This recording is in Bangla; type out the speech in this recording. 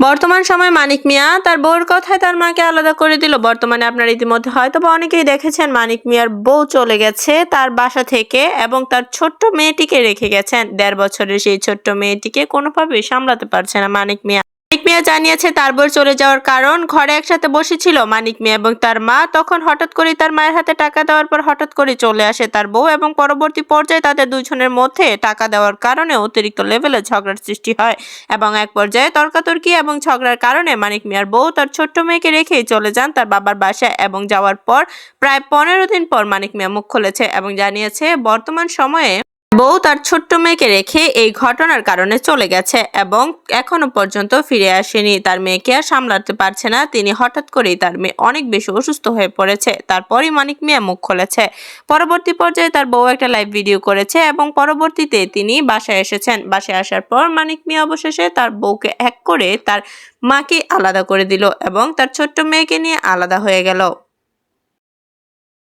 বর্তমান সময় মানিক মিয়া তার বউর কথায় তার মাকে আলাদা করে দিল। বর্তমানে আপনার ইতিমধ্যে হয়তো বা অনেকেই দেখেছেন মানিক মিয়ার বউ চলে গেছে তার বাসা থেকে এবং তার ছোট্ট মেয়েটিকে রেখে গেছেন। দেড় বছরের সেই ছোট্ট মেয়েটিকে কোনোভাবেই সামলাতে পারছে না মানিক মিয়া। মিয়া জানিয়েছে তার বউ চলে যাওয়ার কারণ ঘরে একসাথে বসেছিল মানিক মিয়া এবং তার মা। তখন হঠাৎ করে তার মায়ের হাতে টাকা দেওয়ার পর হঠাৎ করে চলে আসে তার বউ এবং পরবর্তী পর্যায়ে তাদের দুজনের মধ্যে টাকা দেওয়ার কারণে অতিরিক্ত লেভেলে ঝগড়ার সৃষ্টি হয় এবং এক পর্যায়ে তর্কাতর্কি এবং ঝগড়ার কারণে মানিক মিয়ার বউ তার ছোট্ট মেয়েকে রেখেই চলে যান তার বাবার বাসায় এবং যাওয়ার পর প্রায় পনেরো দিন পর মানিক মিয়া মুখ খুলেছে এবং জানিয়েছে, বর্তমান সময়ে বউ তার ছোট্ট মেয়েকে রেখে এই ঘটনার কারণে চলে গেছে এবং এখনও পর্যন্ত ফিরে আসেনি। তার মেয়েকে আর সামলাতে পারছে না। তিনি হঠাৎ করেই তার মেয়ে অনেক বেশি অসুস্থ হয়ে পড়েছে। তারপরই মানিক মিয়া মুখ খুলেছে। পরবর্তী পর্যায়ে তার বউ একটা লাইভ ভিডিও করেছে এবং পরবর্তীতে তিনি বাসায় এসেছেন। বাসায় আসার পর মানিক মিয়া অবশেষে তার বউকে এক করে তার মাকে আলাদা করে দিল এবং তার ছোট্ট মেয়েকে নিয়ে আলাদা হয়ে গেল।